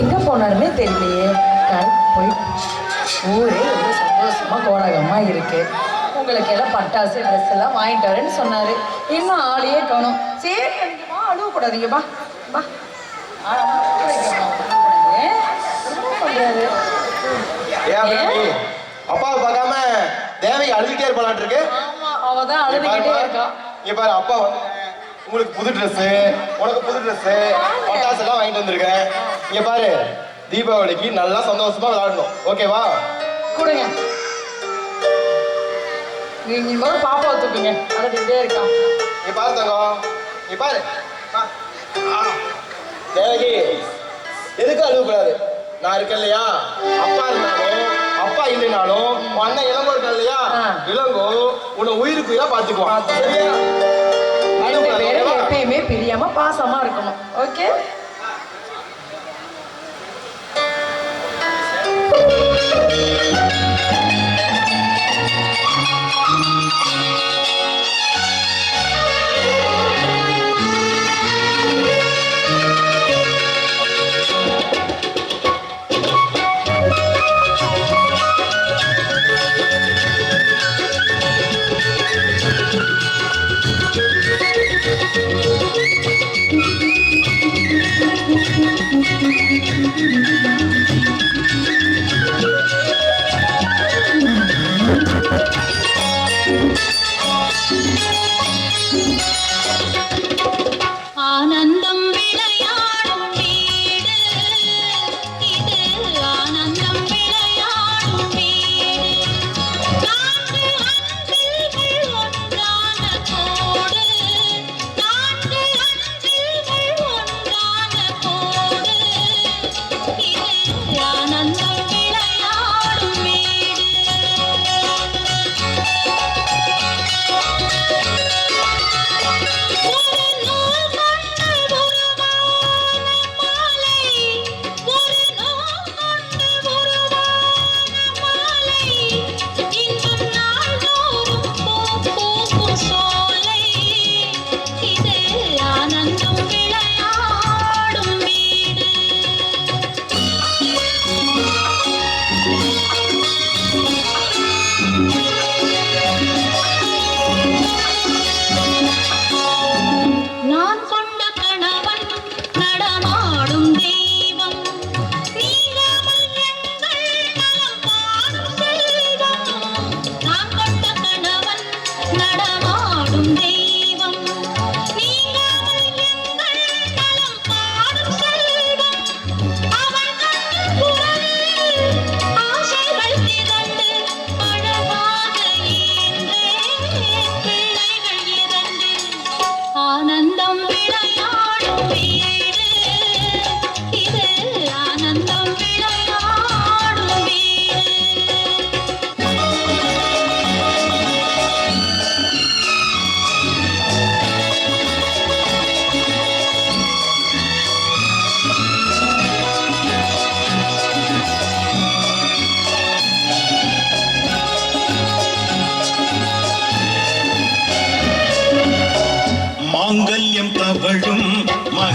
எங்க போனாருன்னே தெரியலையே. போய் ஊரே ரொம்ப சந்தோஷமா கோலாகமா இருக்கு. உங்களுக்கு எல்லாம் பட்டாசு ட்ரெஸ் எல்லாம் வாங்கிட்டு வரேன்னு சொன்னாரு. இன்னும் ஆளையே காணும். சரி அன்னைக்குமா அழுவ கூடாதீங்க. வா? அப்பாவை பார்க்காம தேவகி அழுதுகிட்டே இருப்பாளாட்டு இருக்கு இங்க பாரு, அழுதுகிட்டே. இருக்கா. இங்க பாரு அப்பா உங்களுக்கு புது Dress உனக்கு புது Dress பட்டாசு எல்லாம் வாங்கிட்டு வந்திருக்கேன். இங்க பாரு தீபாவளிக்கு நல்லா சந்தோஷமா விளையாடணும். ஓகேவா கொடுங்க. நீங்க முதல்ல பாப்பாவை தூக்குங்க அழுதுகிட்டே இருக்கா. இங்க பாரு தங்கம். இங்க பாரு. தேவகி எதுக்கு அழுகக்கூடாது. நான் இருக்கேன் இல்லையா? அப்பா இருந்தாலும் அப்பா இல்லைனாலும் உன் அண்ணன் இளங்கோ இருக்கான் இல்லையா. இளங்கோ உன்னை உயிருக்கு உயிரா பாத்துக்குவான்? எப்பயுமே பிரியாம பாசமா இருக்கணும். ஓகே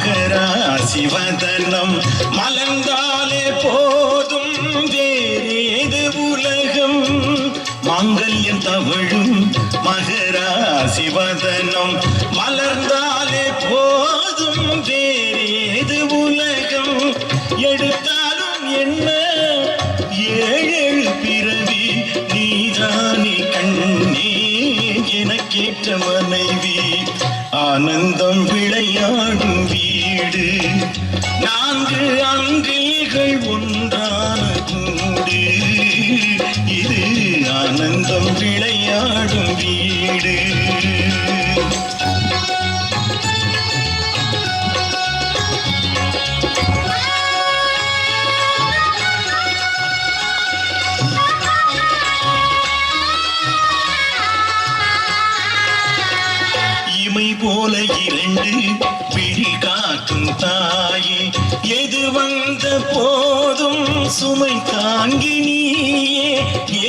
மகராசிவதனம் மலர்ந்தாலே போதும் வேறேது உலகம்? மாங்கல்யம் தவழும் மகராசிவதனம். மலர்ந்தாலே போதும் வேறேது உலகம்? எடுத்தாலும் என்ன? ஏழு பிறவி நீதானே கண்ணே எனக்கேற்ற மனைவி. ஆனந்தம் விளையாடும் நான்கு அங்கில்கள் ஒன்றான சுமை தாங்கி நீயே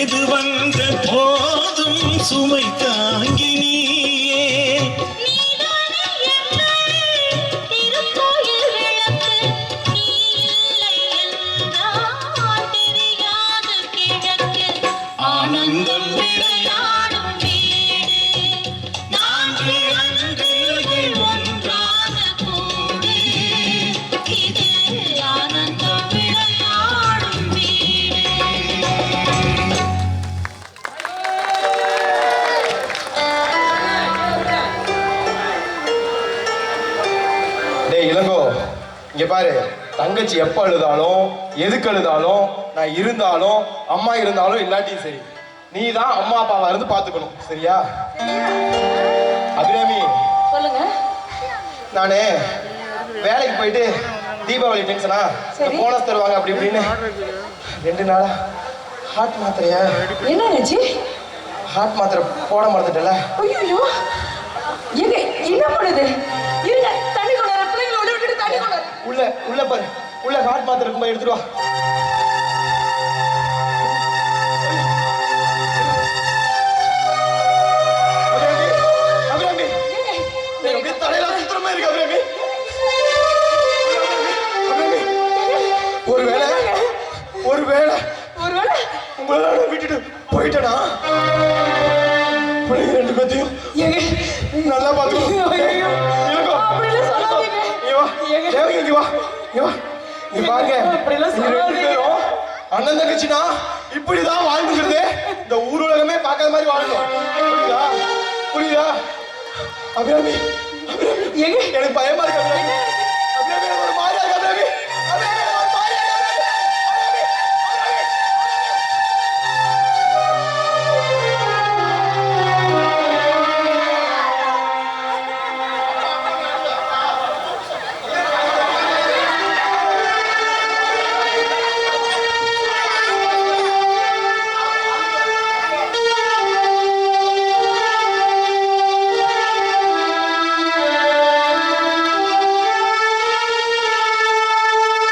எது வந்த போதும் சுமை இங்க பாரு தங்கச்சி எப்ப அழுதாலும் எதுக்கு அழுதாலும் நான் இருந்தாலும் அம்மா இருந்தாலும் இல்லாட்டியும் சரி. நீ தான் அம்மா அப்பாவா இருந்து பாத்துக்கணும் சரியா? அபிராமி. சொல்லுங்க. நானு வேலைக்கு போயிட்டு தீபாவளி டென்ஷனா. போனஸ் தருவாங்க அப்படி இப்படின்னு. ரெண்டு நாளா ஹார்ட் மாத்திரையா? என்ன ஆச்சு ஹார்ட் மாத்திரை போட மறந்துட்டல ஐயோ என்ன பண்ணுது? இருங்க உள்ள உள்ள பாரு. உள்ள ஹார்ட் மாத்திரை இருக்கும்போது எடுத்துட்டு வா. அபிராமி, அபிராமி, எனக்கு அப்படியே தலையெல்லாம் தேவகி, இங்க வா. இங்க வா. இங்க பாருங்க. நீங்க ரெண்டு. பேரும் அண்ணன் தங்கச்சினா இப்படிதான் வாழ்ந்துக்கிறது இந்த ஊர் உலகமே பார்க்காத மாதிரி வாழணும் புரியுதா புரியுதா அபிராமி எனக்கு பயமா இருக்கு